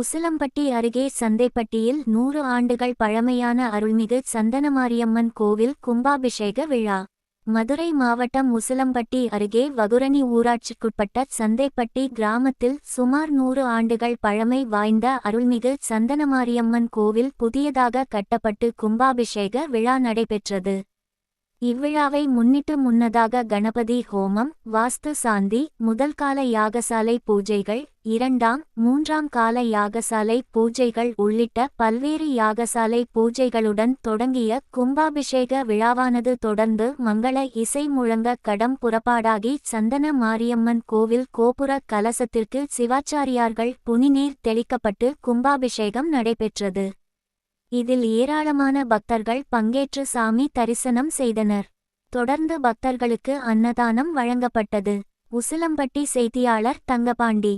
உசிலம்பட்டி அருகே சந்தைப்பட்டியில் நூறு ஆண்டுகள் பழமையான அருள்மிகு சந்தனமாரியம்மன் கோவில் கும்பாபிஷேக விழா. மதுரை மாவட்டம் உசிலம்பட்டி அருகே வகுரணி ஊராட்சிக்குட்பட்ட சந்தைப்பட்டி கிராமத்தில் சுமார் நூறு ஆண்டுகள் பழமை வாய்ந்த அருள்மிகு சந்தனமாரியம்மன் கோவில் புதியதாக கட்டப்பட்டு கும்பாபிஷேக விழா நடைபெற்றது. இவ்விழாவை முன்னிட்டு முன்னதாக கணபதி ஹோமம் வாஸ்து சாந்தி முதல் கால யாகசாலை பூஜைகள் இரண்டாம் மூன்றாம் கால யாகசாலை பூஜைகள் உள்ளிட்ட பல்வேறு யாகசாலை பூஜைகளுடன் தொடங்கிய கும்பாபிஷேக விழாவானது தொடர்ந்து மங்கள இசை முழங்க கடம் புறப்பாடாகி சந்தன மாரியம்மன் கோவில் கோபுர கலசத்திற்கு சிவாச்சாரியார்கள் புனிநீர் தெளிக்கப்பட்டு கும்பாபிஷேகம் நடைபெற்றது. இதில் ஏராளமான பக்தர்கள் பங்கேற்று சாமி தரிசனம் செய்தனர். தொடர்ந்து பக்தர்களுக்கு அன்னதானம் வழங்கப்பட்டது. உசிலம்பட்டி செய்தியாளர் தங்கபாண்டி.